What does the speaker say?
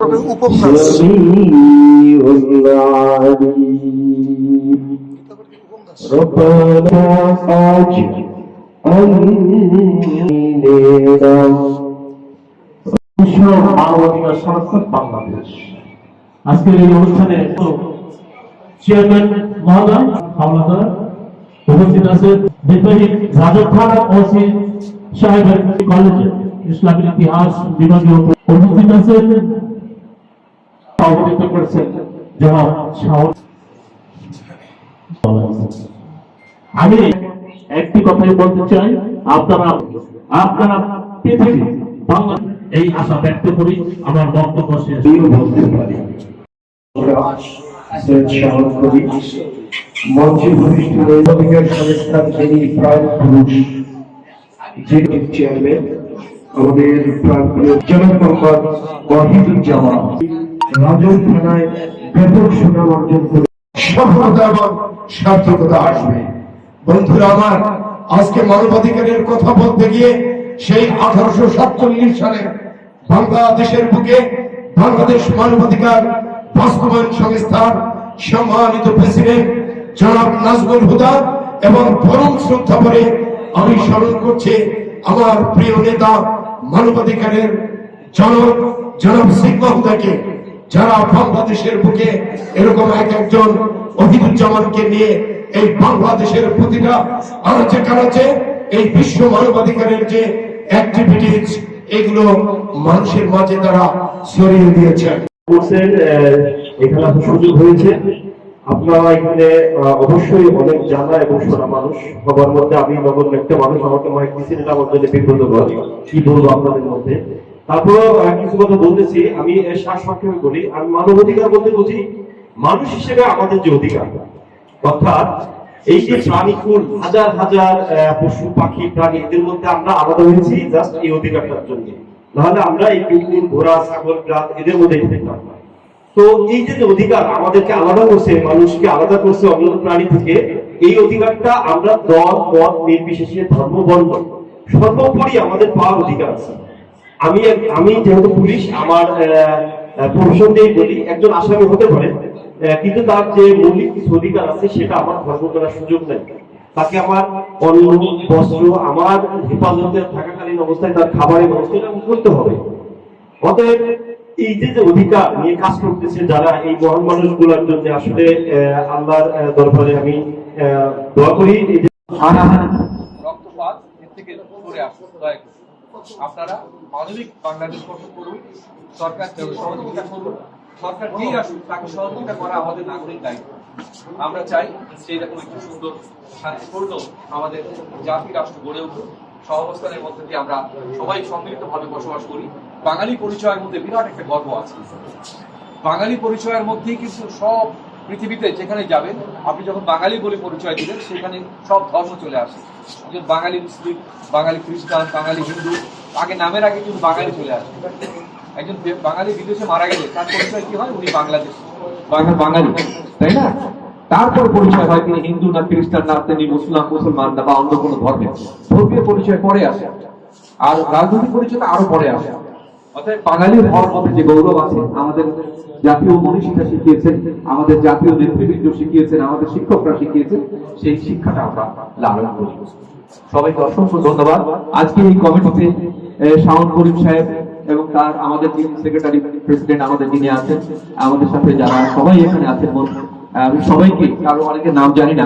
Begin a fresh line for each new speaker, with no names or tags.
হবে উপন্যাস
سميع العليم
উপন্যাস
ربنا أجر
মানবাধিকার সংস্থা বাংলাদেশ আজকের এই অনুষ্ঠানে চেয়ারম্যান মহোদয় হাওলাদার উপস্থিত আছেন নির্বাহী রাজব খান ওসি সাহেবের কলেজে ইসলামের ইতিহাস বিভাগীয় উপস্থিত আছেন অবহিত করেছেন শাহ। আমি একটি কথাই বলতে চাই, আপনারা আপনারা পৃথিবী বাংলা এই আশা ব্যক্ত করি আমার বক্তব্য শেষ।
বলতে পারি। আমাদের প্রাণ প্রিয় জনক মোহাম্মদ রাজন থানায় ব্যাপক সুনাম অর্জন করে। সফলতা এবং সার্থকতা আসবে। বন্ধুরা আমার, আজকে মানবাধিকারের কথা বলতে গিয়ে সেই আঠারোশো সাতচল্লিশ সালে বাংলাদেশের বুকে বাংলাদেশ মানবাধিকার বাস্তবায়ন সংস্থার সম্মানিত প্রেসিডেন্ট জনাব নাজমুল হুদা এবং পরম শ্রদ্ধা করে আমি স্মরণ করছি আমার প্রিয় নেতা, মানবাধিকারের জনক জনাব সিগমা হুদাকে যারা বাংলাদেশের বুকে এরকম এক একজন অহিদুজ্জামানকে নিয়ে এই বাংলাদেশের প্রতিটা আনাচে কানাচে এই বিশ্ব মানবাধিকারের যে অ্যাক্টিভিটিস এগুলো মানুষের মাঝে তারা ছড়িয়ে দিয়েছেন।
এখানে আসার সুযোগ হয়েছে। আপনারা এখানে অবশ্যই অনেক জানা এবং শোনা মানুষ। সবার মধ্যে আমি নগর একটা মানুষ। আমাকে মাইক দিচ্ছেন এটা আমার জন্য বিব্রত কি বলব আপনাদের মধ্যে? তারপরেও কিছু কথা বলতেছি, আমি এর শ্বাস সংক্ষেপে বলি আমি মানবাধিকার বলতে বুঝি মানুষ হিসেবে আমাদের যে অধিকার। অর্থাৎ এই যে প্রাণীকুল, হাজার হাজার পশু, পাখি, প্রাণী, এদের মধ্যে আমরা আলাদা হয়েছি জাস্ট এই অধিকারটার জন্য। নাহলে আমরা এই ঘোড়া, ছাগল এদের থাকতাম তো এই যে অধিকার আমাদেরকে আলাদা করছে, মানুষকে আলাদা করছে অন্য প্রাণী থেকে, এই অধিকারটা আমরা দল, মত, নির্বিশেষে ধর্ম সর্বোপরি আমাদের পাওয়ার অধিকার আছে। আমি আমি যেহেতু পুলিশ, আমার প্রফেশন দিয়ে বলি একজন আসামি হতে পারে কিন্তু তার যে মৌলিক কিছু অধিকার আছে সেটা আমার ধর্ম করার সুযোগ নেই। তাকে আমার অন্ন, বস্ত্র, আমার হেফাজতে থাকাকালীন অবস্থায় তার খাবারের ব্যবস্থা করতে হবে। অতএব এই যে যে অধিকার নিয়ে কাজ করতেছে যারা এই মহান মানুষগুলোর জন্য, আসলে আল্লাহর দরবারে আমি দোয়া করি।
রক্তপাত থেকে দয়া আপনারা মানবিক বাংলাদেশ গঠন করুন, সরকার সহযোগিতা করুন, সরকার যেই আসুক, তাকে সহযোগিতা করা আমাদের নাগরিক দায়িত্ব। আমরা চাই সেই রকম একটি সুন্দর শান্তিপূর্ণ আমাদের জাতি রাষ্ট্র গড়ে উঠুক। সহাবস্থানের মধ্যে দিয়ে আমরা সবাই সম্মিলিতভাবে বসবাস করি। বাঙালি পরিচয়ের মধ্যে বিরাট একটা গর্ব আছে। বাঙালি পরিচয়ের মধ্যেই কিন্তু সব পৃথিবীতে যেখানে যাবেন, আপনি যখন বাঙালি বলে পরিচয় দিবেন, সেখানে সব ধর্ম চলে আসে। একজন বাঙালি মুসলিম, বাঙালি খ্রিস্টান, বাঙালি হিন্দু, আগে নামের আগে কিন্তু বাঙালি চলে আসে। একজন বাঙালি বিদেশে মারা গেলে তার পরিচয় কি হয়? উনি বাংলাদেশ, বাঙালি। বাঙালি, তাই না? তারপর পরিচয় হয় তিনি হিন্দু না খ্রিস্টান না তিনি মুসলাম, মুসলমান না বা অন্য কোনো ধর্মের। ধর্মীয় পরিচয় পরে আসে। আর রাজনৈতিক পরিচয় আরও পরে আসে। হওয়ার মধ্যে যে গৌরব আছে, আমাদের জাতীয় মনীষীরা শিখিয়েছেন, আমাদের জাতীয় নেতৃবৃন্দ শিখিয়েছেন, আমাদের শিক্ষকরা শিখিয়েছেন, সেই শিক্ষাটা আমরা লালন করি। সবাইকে অসংখ্য ধন্যবাদ। আজকে এই কমিটিতে শাওন করিম সাহেব এবং তার, আমাদের যিনি সেক্রেটারি প্রেসিডেন্ট আমাদের যিনি আছেন, আমাদের সাথে যারা সবাই এখানে আছেন সবাইকে, কারও অনেকের নাম জানি না।